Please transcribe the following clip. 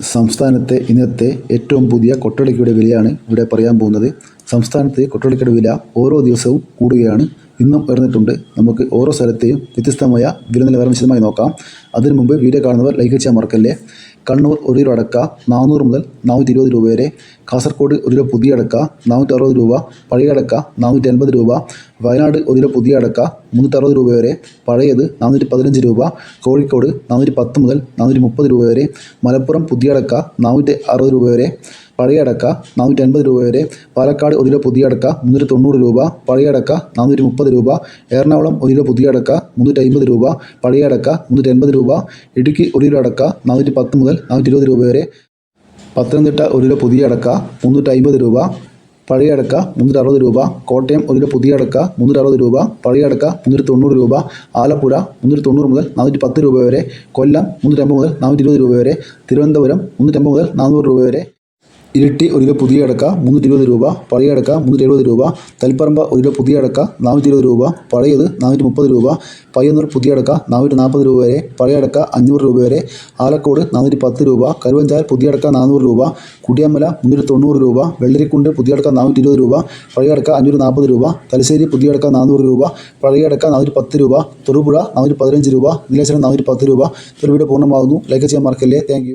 സംസ്ഥാനത്തെ ഇന്നത്തെ ഏറ്റവും പുതിയ കൊട്ടടിക്കയുടെ വിലയാണ് ഇവിടെ പറയാൻ പോകുന്നത്. സംസ്ഥാനത്തെ കൊട്ടടിക്കയുടെ വില ഓരോ ദിവസവും കൂടുകയാണ്. ഇന്നും ഉയർന്നിട്ടുണ്ട്. നമുക്ക് ഓരോ സ്ഥലത്തെയും വ്യത്യസ്തമായ വില നിലവാരം വിശദമായി നോക്കാം. അതിനു മുമ്പ് വീഡിയോ കാണുന്നവർ ലൈക്ക് ചെയ്യാൻ മറക്കല്ലേ? കണ്ണൂർ ഒരു കിലോ അടക്ക നാനൂറ് മുതൽ നാനൂറ്റി ഇരുപത് രൂപ വരെ. കാസർഗോഡ് ഒരു കിലോ പുതിയ അടക്ക നാനൂറ്റി അറുപത് രൂപ. പഴയ അടക്ക നാനൂറ്റി അൻപത് രൂപ. വയനാട് ഒരു കിലോ പുതിയ അടക്ക മുന്നൂറ്റി അറുപത് രൂപ വരെ. പഴയത് നാനൂറ്റി പതിനഞ്ച് രൂപ. കോഴിക്കോട് നാനൂറ്റി പത്ത് മുതൽ നാനൂറ്റി മുപ്പത് രൂപ വരെ. മലപ്പുറം പുതിയ അടക്ക നാനൂറ്റി അറുപത് രൂപ വരെ. പഴയ അടക്ക നാനൂറ്റി അൻപത് രൂപ വരെ. പാലക്കാട് ഒരു കിലോ പുതിയ അടക്ക മുന്നൂറ്റി തൊണ്ണൂറ് രൂപ. പഴയ അടക്ക നാനൂറ്റി മുപ്പത് രൂപ. എറണാകുളം ഒരു കിലോ പുതിയ അടക്ക മുന്നൂറ്റി അമ്പത് രൂപ. പഴയ അടക്ക മുന്നൂറ്റി എൺപത് രൂപ. ഇടുക്കി ഒരു കിലോ അടക്ക നാനൂറ്റി പത്ത് മുതൽ നാനൂറ്റി ഇരുപത് രൂപ വരെ. പത്തനംതിട്ട ഒരു കിലോ പുതിയ അടക്ക മുന്നൂറ്റി അമ്പത് രൂപ. പഴയ അടക്ക മുന്നൂറ്റി അറുപത് രൂപ. കോട്ടയം ഒരു കിലോ പുതിയ അടക്ക മുന്നൂറ്റി അറുപത് രൂപ. പഴയ അടക്ക മുന്നൂറ്റി തൊണ്ണൂറ് രൂപ. ആലപ്പുഴ മുന്നൂറ്റി തൊണ്ണൂറ് മുതൽ നാനൂറ്റി പത്ത് രൂപ വരെ. കൊല്ലം മുന്നൂറ്റി അമ്പത് മുതൽ നാനൂറ്റി ഇരുപത് രൂപ വരെ. തിരുവനന്തപുരം മുന്നൂറ്റി അമ്പത് മുതൽ നാനൂറ് രൂപ വരെ. ഇരിട്ടി ഒരു കിലോ പുതിയ അടക്ക മുന്നൂറ്റി ഇരുപത് രൂപ പഴയ അടക്ക മുന്നൂറ്റി എഴുപത് രൂപ തൽപ്പറമ്പ ഒരു കിലോ പുതിയ അടക്ക നാനൂറ്റി ഇരുപത് രൂപ പഴയത് നാനൂറ്റി മുപ്പത് രൂപ പയ്യന്നൂർ പുതിയ അടക്ക നാനൂറ്റി നാൽപ്പത് രൂപ വരെ പഴയ അടക്ക അഞ്ഞൂറ് രൂപ വരെ ആലക്കോട് നാനൂറ്റി പത്ത് രൂപ കരുവഞ്ചാൽ പുതിയ അടക്ക നാനൂറ് രൂപ കുടിയമ്മല മുന്നൂറ്റി തൊണ്ണൂറ് രൂപ വെള്ളരിക്കുണ്ട് പുതിയ അടക്ക നാനൂറ്റി ഇരുപത് രൂപ പഴയ അടക്ക അഞ്ഞൂറ്റി നാൽപ്പത് രൂപ തലശ്ശേരി പുതിയ അടക്ക നാനൂറ് രൂപ പഴയ അടക്ക നാനൂറ്റി പത്ത് രൂപ തൊടുപുഴ നാനൂറ്റി പതിനഞ്ച് രൂപ നീലേശ്വരം നാനൂറ്റി പത്ത് രൂപ. ഒരു വീഡിയോ പൂർണമാകുന്നു. ലൈക്ക് ചെയ്യാൻ മറക്കല്ലേ. താങ്ക്